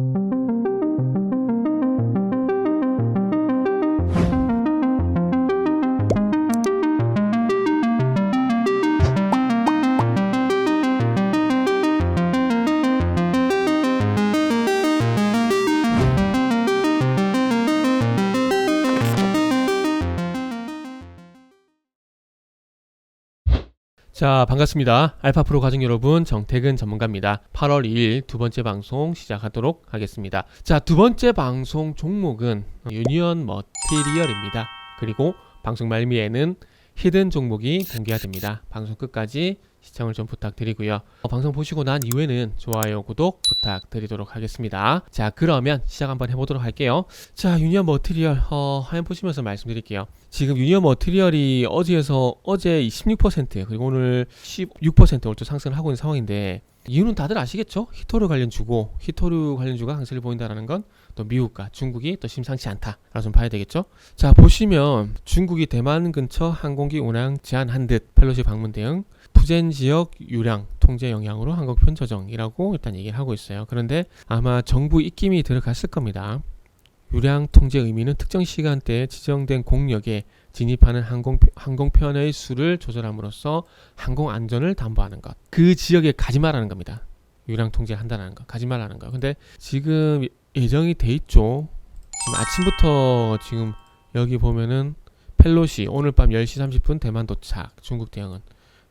thank you 자, 반갑습니다. 알파프로 가족 여러분, 정태근 전문가입니다. 8월 2일 두 번째 방송 시작하도록 하겠습니다. 자, 두 번째 방송 종목은 유니언 머티리얼입니다. 그리고 방송 말미에는 히든 종목이 공개가 됩니다. 방송 끝까지 시청을 좀 부탁드리고요. 어, 방송 보시고 난 이후에는 좋아요, 구독 부탁드리도록 하겠습니다. 자, 그러면 시작 한번 해보도록 할게요. 자, 유니언 머티리얼 어, 화면 보시면서 말씀드릴게요. 지금 유니언 머티리얼이 어제에서 어제 16% 그리고 오늘 16% 오늘 또 상승을 하고 있는 상황인데 이유는 다들 아시겠죠? 히토류 관련 주고 히토류 관련 주가 강세를 보인다라는 건 또 미국과 중국이 또 심상치 않다라고 좀 봐야 되겠죠? 자 보시면 중국이 대만 근처 항공기 운항 제한한 듯 펠로시 방문 대응 푸젠 지역 유량 통제 영향으로 한국편 조정이라고 일단 얘기를 하고 있어요. 그런데 아마 정부 입김이 들어갔을 겁니다. 유량 통제 의미는 특정 시간대에 지정된 공역에 진입하는 항공, 항공편의 수를 조절함으로써 항공 안전을 담보하는 것. 그 지역에 가지 말라는 겁니다. 유량 통제를 한다는 거. 가지 말라는 거. 근데 지금 예정이 돼 있죠. 지금 아침부터 지금 여기 보면은 펠로시 오늘 밤 10시 30분 대만 도착. 중국 대응은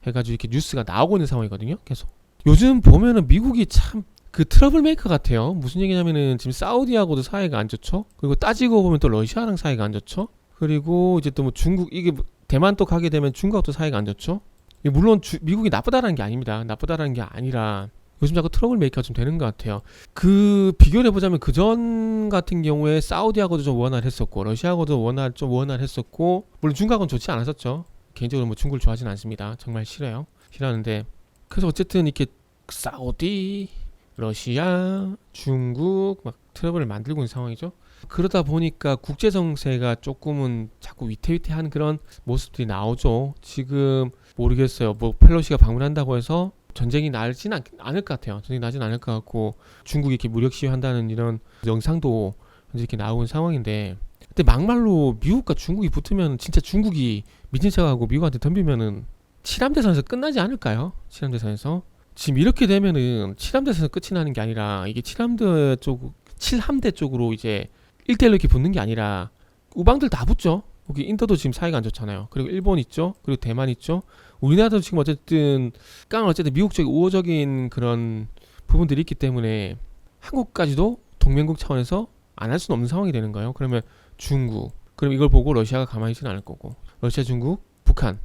해가지고 이렇게 뉴스가 나오고 있는 상황이거든요. 계속. 요즘 보면은 미국이 참 그 트러블 메이커 같아요. 무슨 얘기냐면은 지금 사우디하고도 사이가 안 좋죠. 그리고 따지고 보면 또 러시아랑 사이가 안 좋죠. 그리고 이제 또 뭐 중국 이게 뭐 대만 또 가게 되면 중국하고도 사이가 안 좋죠. 물론 주, 미국이 나쁘다라는 게 아닙니다. 나쁘다라는 게 아니라 요즘 자꾸 트러블 메이커가 좀 되는 것 같아요. 그 비교를 해보자면 그 전 같은 경우에 사우디하고도 좀 원활했었고 러시아하고도 원활 좀 원활했었고 물론 중국하고는 좋지 않았었죠. 개인적으로 뭐 중국을 좋아하진 않습니다. 정말 싫어요. 싫어하는데 그래서 어쨌든 이렇게 사우디, 러시아, 중국 막 트러블을 만들고 있는 상황이죠. 그러다 보니까 국제 정세가 조금은 자꾸 위태위태한 그런 모습들이 나오죠. 지금 모르겠어요. 뭐 펠로시가 방문한다고 해서 전쟁이 나진 않, 않을 것 같아요. 전쟁이 나진 않을 것 같고 중국이 이렇게 무력 시위한다는 이런 영상도 이렇게 나오는 상황인데 근데 막말로 미국과 중국이 붙으면 진짜 중국이 미친 척하고 미국한테 덤비면은 칠함대선에서 끝나지 않을까요? 칠함대선에서 지금 이렇게 되면은 칠함대선에서 끝이 나는 게 아니라 이게 칠함대 쪽 칠함대 쪽으로 이제 1대1로 이렇게 붙는 게 아니라 우방들 다 붙죠. 여기 인도도 지금 사이가 안 좋잖아요. 그리고 일본 있죠. 그리고 대만 있죠. 우리나라도 지금 어쨌든 깡은 어쨌든 미국 쪽에 우호적인 그런 부분들이 있기 때문에 한국까지도 동맹국 차원에서 안 할 수는 없는 상황이 되는 거예요. 그러면 중국, 그럼 이걸 보고 러시아가 가만히 있지는 않을 거고 러시아, 중국, 북한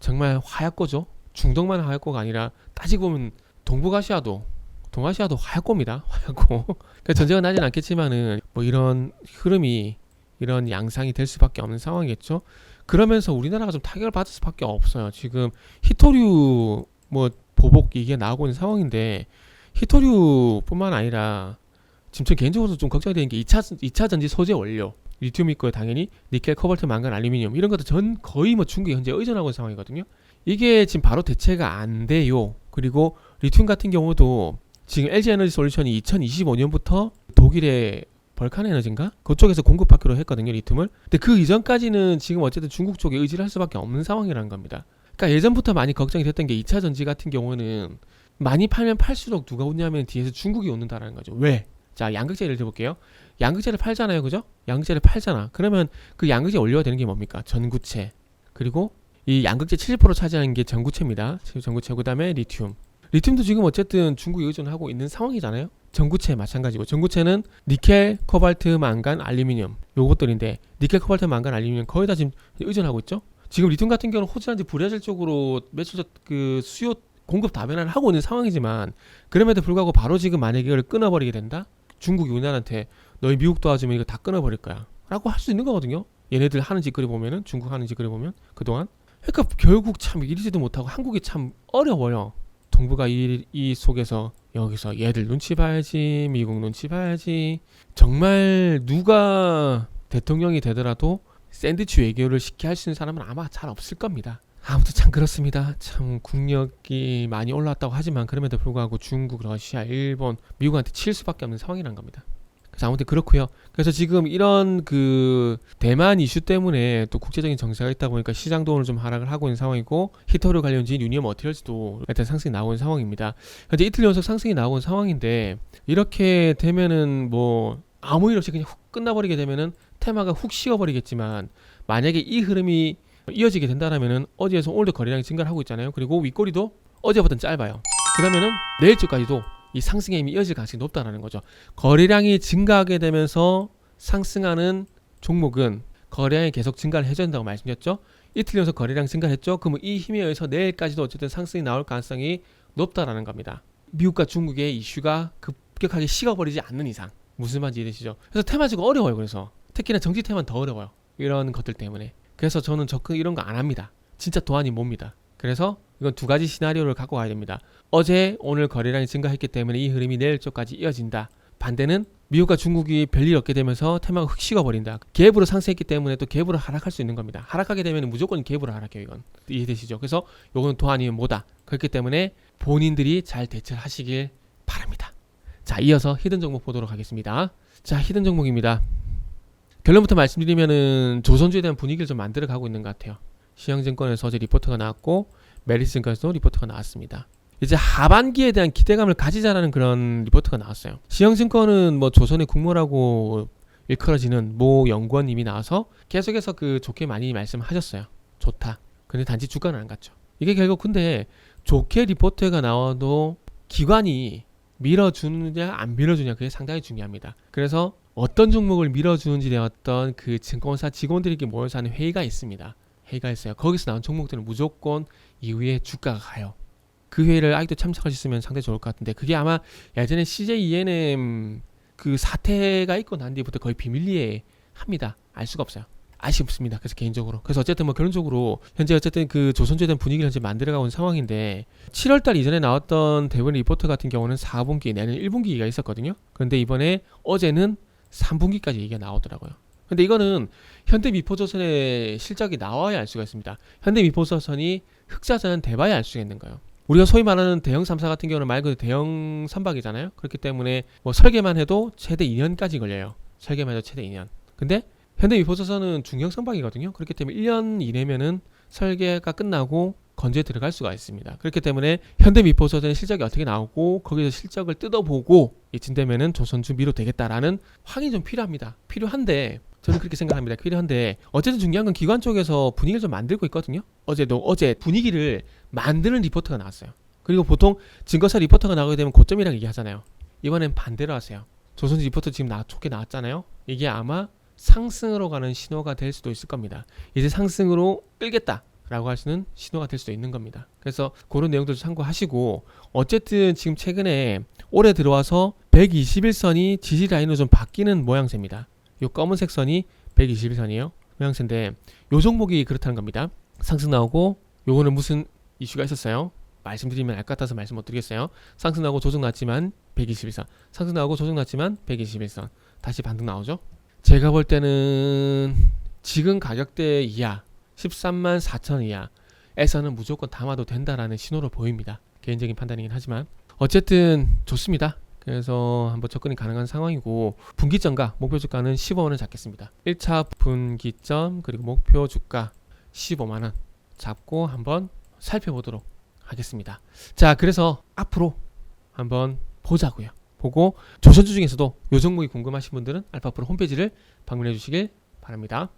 정말 화약고죠. 중동만 화약고가 아니라 따지고 보면 동북아시아도 동아시아도 화약고입니다. 화약고. 그러니까 전쟁은 나진 않겠지만은 뭐 이런 흐름이 이런 양상이 될 수밖에 없는 상황이겠죠. 그러면서 우리나라가 좀 타격을 받을 수밖에 없어요. 지금 히토류 뭐 보복 이게 나오고 있는 상황인데 히토류뿐만 아니라 지금 저 개인적으로 좀 걱정이 되는 게 2차 2차 전지 소재 원료 리튬 있고요. 당연히 니켈, 코발트, 망간, 알루미늄 이런 것도 전 거의 뭐 중국이 현재 의존하고 있는 상황이거든요. 이게 지금 바로 대체가 안 돼요. 그리고 리튬 같은 경우도 지금 LG 에너지 솔루션이 2025년부터 독일의 벌칸 에너지인가? 그쪽에서 공급받기로 했거든요, 리튬을. 근데 그 이전까지는 지금 어쨌든 중국 쪽에 의지를 할 수밖에 없는 상황이라는 겁니다. 그러니까 예전부터 많이 걱정이 됐던 게 2차 전지 같은 경우는 많이 팔면 팔수록 누가 오냐면 뒤에서 중국이 오는다라는 거죠. 왜? 자, 양극재 예를 들어볼게요. 양극재를 팔잖아요, 그죠? 양극재를 팔잖아. 그러면 그 양극재 원료가 되는 게 뭡니까? 전구체. 그리고 이 양극재 70% 차지하는 게 전구체입니다. 전구체 그 다음에 리튬. 리튬도 지금 어쨌든 중국에 의존하고 있는 상황이잖아요. 전구체 마찬가지고 전구체는 니켈, 코발트, 망간, 알루미늄 요것들인데 니켈, 코발트, 망간, 알루미늄 거의 다 지금 의존하고 있죠. 지금 리튬 같은 경우는 호주라든지 브라질 쪽으로 며칠 전 그 수요 공급 다변화를 하고 있는 상황이지만 그럼에도 불구하고 바로 지금 만약에 이걸 끊어버리게 된다? 중국이 우리나라한테 너희 미국 도와주면 이거 다 끊어버릴 거야 라고 할 수 있는 거거든요. 얘네들 하는 짓거리 보면은 중국 하는 짓거리 보면 그동안 그러니까 결국 참 이리지도 못하고 한국이 참 어려워요. 동북아 이, 이 속에서 여기서 얘들 눈치 봐야지 미국 눈치 봐야지 정말 누가 대통령이 되더라도 샌드위치 외교를 쉽게 할 수 있는 사람은 아마 잘 없을 겁니다 아무튼 참 그렇습니다. 참 국력이 많이 올라왔다고 하지만 그럼에도 불구하고 중국, 러시아, 일본, 미국한테 칠 수밖에 없는 상황이란 겁니다. 그래서 아무튼 그렇고요. 그래서 지금 이런 그 대만 이슈 때문에 또 국제적인 정세가 있다 보니까 시장도 오늘 좀 하락을 하고 있는 상황이고 히터류 관련주인 유니엄 머티리얼스도 일단 상승이 나오는 상황입니다. 현재 이틀 연속 상승이 나온 상황인데 이렇게 되면은 뭐 아무 일 없이 그냥 훅 끝나버리게 되면은 테마가 훅 식어버리겠지만 만약에 이 흐름이 이어지게 된다라면은 어제에서 오늘도 거래량이 증가를 하고 있잖아요. 그리고 윗꼬리도 어제보다는 짧아요. 그러면은 내일 주까지도 이 상승의 힘이 이어질 가능성이 높다라는 거죠. 거래량이 증가하게 되면서 상승하는 종목은 거래량이 계속 증가를 해줘야 된다고 말씀드렸죠. 이틀 연속 거래량 증가했죠. 그러면 이 힘에 의해서 내일까지도 어쨌든 상승이 나올 가능성이 높다라는 겁니다. 미국과 중국의 이슈가 급격하게 식어버리지 않는 이상 무슨 말인지 이해되시죠? 그래서 테마주가 어려워요. 그래서 특히나 정치 테마는 더 어려워요. 이런 것들 때문에. 그래서 저는 적극 이런 거 안 합니다. 진짜 도안이 뭡니다. 그래서 이건 두 가지 시나리오를 갖고 가야 됩니다. 어제 오늘 거래량이 증가했기 때문에 이 흐름이 내일 쪽까지 이어진다. 반대는 미국과 중국이 별일 없게 되면서 테마가 흑 식어버린다. 갭으로 상승했기 때문에 또 갭으로 하락할 수 있는 겁니다. 하락하게 되면 무조건 갭으로 하락해요. 이건 이해되시죠? 그래서 요거는 도 아니면 뭐다. 그렇기 때문에 본인들이 잘 대처를 하시길 바랍니다. 자 이어서 히든 종목 보도록 하겠습니다. 자 히든 종목입니다. 결론부터 말씀드리면은 조선주에 대한 분위기를 좀 만들어 가고 있는 것 같아요. 시향증권에서 어제 리포트가 나왔고 메리스증권에서도 리포트가 나왔습니다. 이제 하반기에 대한 기대감을 가지자라는 그런 리포트가 나왔어요. 시향증권은 뭐 조선의 국모라고 일컬어지는 모 연구원님이 나와서 계속해서 그 좋게 많이 말씀하셨어요. 좋다. 근데 단지 주가는 안 갔죠. 이게 결국 근데 좋게 리포트가 나와도 기관이 밀어주느냐 안 밀어주냐 그게 상당히 중요합니다. 그래서 어떤 종목을 밀어주는지 어떤 그 증권사 직원들에게 모여서 하는 회의가 있습니다. 회의가 있어요. 거기서 나온 종목들은 무조건 이후에 주가가 가요. 그 회의를 아직도 참석하셨으면 상당히 좋을 것 같은데 그게 아마 예전에 CJ ENM 그 사태가 있고 난 뒤부터 거의 비밀리에 합니다. 알 수가 없어요. 아쉽습니다. 그래서 개인적으로. 그래서 어쨌든 뭐 결론적으로 현재 어쨌든 그 조선주에 대한 분위기를 현재 만들어가고 있는 상황인데 7월달 이전에 나왔던 대본 리포트 같은 경우는 4분기 내년 1분기가 있었거든요. 그런데 이번에 어제는 3분기까지 얘기가 나오더라고요. 근데 이거는 현대미포조선의 실적이 나와야 알 수가 있습니다. 현대미포조선이 흑자전은 돼봐야 알 수가 있는 거예요. 우리가 소위 말하는 대형 3사 같은 경우는 말 그대로 대형 선박이잖아요. 그렇기 때문에 뭐 설계만 해도 최대 2년까지 걸려요. 설계만 해도 최대 2년. 근데 현대미포조선은 중형 선박이거든요. 그렇기 때문에 1년 이내면은 설계가 끝나고 건조에 들어갈 수가 있습니다. 그렇기 때문에 현대미포조선의 실적이 어떻게 나오고 거기서 실적을 뜯어보고 이쯤되면은 조선주 미로 되겠다라는 확인이 좀 필요합니다. 필요한데 저는 그렇게 생각합니다. 필요한데 어쨌든 중요한 건 기관 쪽에서 분위기를 좀 만들고 있거든요. 어제도 어제 분위기를 만드는 리포트가 나왔어요. 그리고 보통 증거사 리포터가 나오게 되면 고점이라고 얘기하잖아요. 이번엔 반대로 하세요. 조선주 리포트 지금 나 좋게 나왔잖아요. 이게 아마 상승으로 가는 신호가 될 수도 있을 겁니다. 이제 상승으로 끌겠다. 라고 할 수는 신호가 될 수도 있는 겁니다. 그래서 그런 내용들 참고하시고 어쨌든 지금 최근에 올해 들어와서 121선이 지지 라인으로 좀 바뀌는 모양새입니다. 요 검은색 선이 121선이에요. 모양새인데 요 종목이 그렇다는 겁니다. 상승 나오고 요거는 무슨 이슈가 있었어요? 말씀드리면 알 것 같아서 말씀 못 드리겠어요. 상승 나오고 조정 났지만 121선. 상승 나오고 조정 났지만 121선. 다시 반등 나오죠? 제가 볼 때는 지금 가격대 이하 13만 4천 이하에서는 무조건 담아도 된다라는 신호로 보입니다. 개인적인 판단이긴 하지만 어쨌든 좋습니다. 그래서 한번 접근이 가능한 상황이고 분기점과 목표 주가는 15원을 잡겠습니다. 1차 분기점 그리고 목표 주가 15만 원 잡고 한번 살펴보도록 하겠습니다. 자, 그래서 앞으로 한번 보자고요. 보고 조선주 중에서도 요 종목이 궁금하신 분들은 알파프로 홈페이지를 방문해 주시길 바랍니다.